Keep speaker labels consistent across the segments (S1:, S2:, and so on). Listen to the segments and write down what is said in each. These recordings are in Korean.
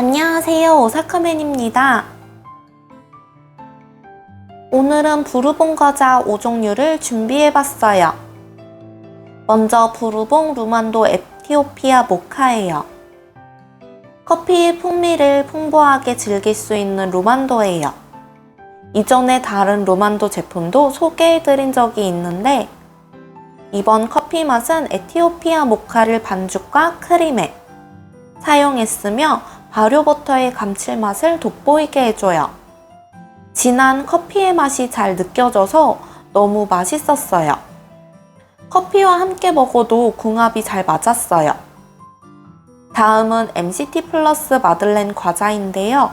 S1: 안녕하세요. 오사카맨입니다. 오늘은 부르봉 과자 5종류를 준비해봤어요. 먼저 부르봉 루만도 에티오피아 모카예요. 커피의 풍미를 풍부하게 즐길 수 있는 루만도예요. 이전에 다른 루만도 제품도 소개해드린 적이 있는데 이번 커피 맛은 에티오피아 모카를 반죽과 크림에 사용했으며 발효버터의 감칠맛을 돋보이게 해줘요. 진한 커피의 맛이 잘 느껴져서 너무 맛있었어요. 커피와 함께 먹어도 궁합이 잘 맞았어요. 다음은 MCT 플러스 마들렌 과자인데요.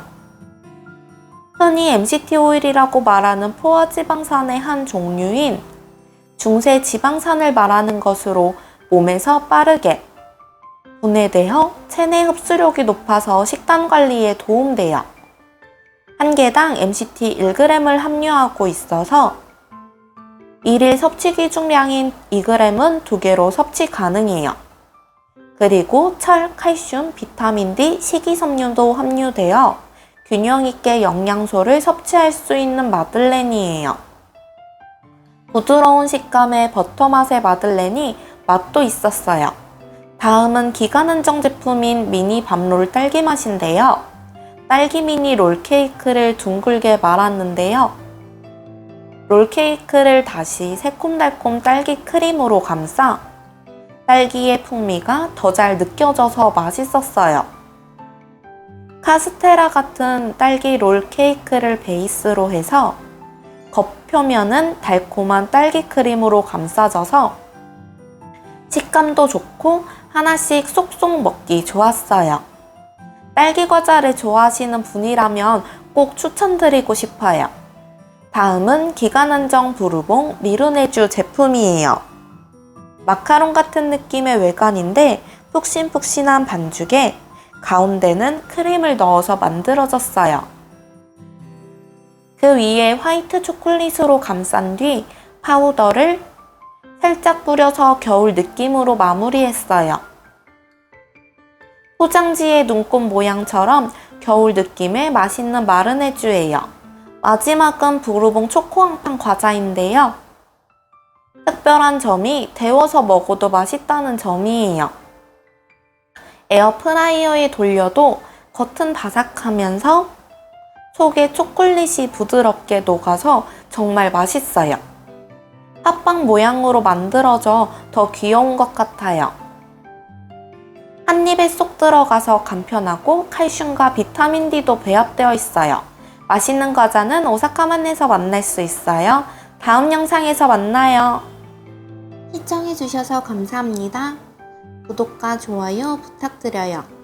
S1: 흔히 MCT 오일이라고 말하는 포화지방산의 한 종류인 중세 지방산을 말하는 것으로 몸에서 빠르게 분해되어 체내 흡수력이 높아서 식단 관리에 도움돼요. 한 개당 MCT 1g을 함유하고 있어서 1일 섭취 기준량인 2g은 두 개로 섭취 가능해요. 그리고 철, 칼슘, 비타민 D, 식이섬유도 함유되어 균형 있게 영양소를 섭취할 수 있는 마들렌이에요. 부드러운 식감의 버터 맛의 마들렌이 맛도 있었어요. 다음은 기간 한정 제품인 미니 밤롤 딸기 맛인데요. 딸기 미니 롤 케이크를 둥글게 말았는데요. 롤 케이크를 다시 새콤달콤 딸기 크림으로 감싸 딸기의 풍미가 더 잘 느껴져서 맛있었어요. 카스테라 같은 딸기 롤 케이크를 베이스로 해서 겉표면은 달콤한 딸기 크림으로 감싸져서 식감도 좋고 하나씩 쏙쏙 먹기 좋았어요. 딸기 과자를 좋아하시는 분이라면 꼭 추천드리고 싶어요. 다음은 기간 한정 부르봉 미르네주 제품이에요. 마카롱 같은 느낌의 외관인데 푹신푹신한 반죽에 가운데는 크림을 넣어서 만들어졌어요. 그 위에 화이트 초콜릿으로 감싼 뒤 파우더를 살짝 뿌려서 겨울 느낌으로 마무리했어요. 포장지의 눈꽃 모양처럼 겨울 느낌의 맛있는 마르네주예요. 마지막은 부르봉 초코왕빵 과자인데요. 특별한 점이 데워서 먹어도 맛있다는 점이에요. 에어프라이어에 돌려도 겉은 바삭하면서 속에 초콜릿이 부드럽게 녹아서 정말 맛있어요. 팥빵 모양으로 만들어져 더 귀여운 것 같아요. 한 입에 쏙 들어가서 간편하고 칼슘과 비타민 D도 배합되어 있어요. 맛있는 과자는 오사카만에서 만날 수 있어요. 다음 영상에서 만나요. 시청해주셔서 감사합니다. 구독과 좋아요 부탁드려요.